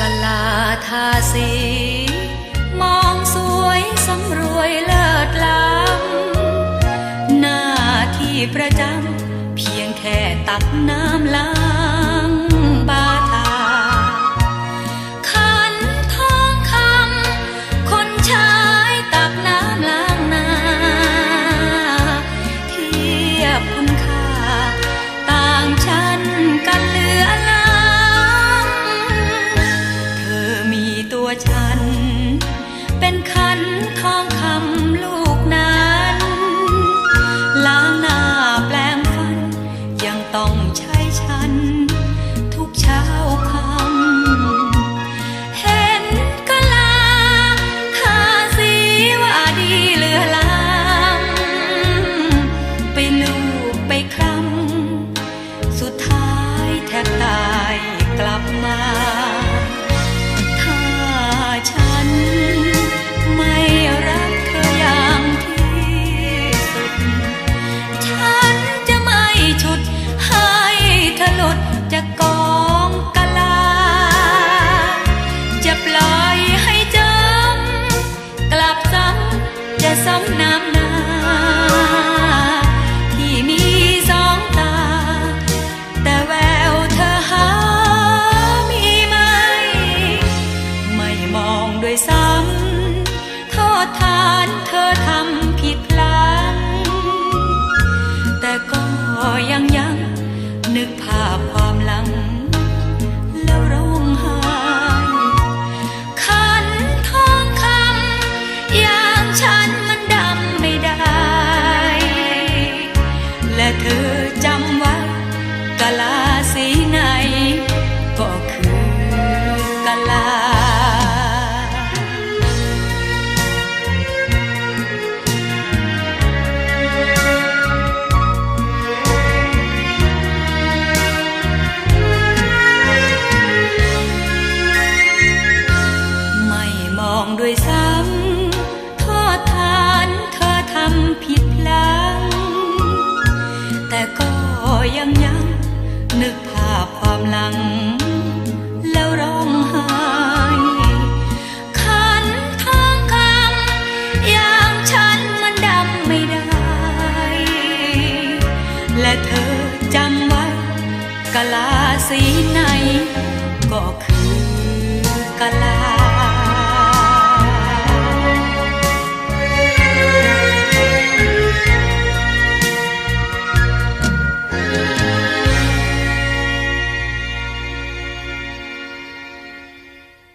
กลาทาสี มองสวยสำรวยเลิศล้ำหน้าที่ประจำเพียงแค่ตักน้ำล้าง นขันทองคำำจะซ้ำน้ำหน้าที่มีสองตา แต่แววเธอหามีไหม ไม่มองด้วยซ้ำโทษทานเธอทำผิดพลั้งแต่ก็ยังยังนึกภาพความหลัง ด้วยซ้ำโทษทานเธอทำผิดพลัง แต่ก็ยังยังนึกภาพความหลัง แล้วร้องไห้ขันทองคำอย่างฉันมันดำไม่ได้ และเธอจำไว้กะลาสีไหน ก็คือกะลา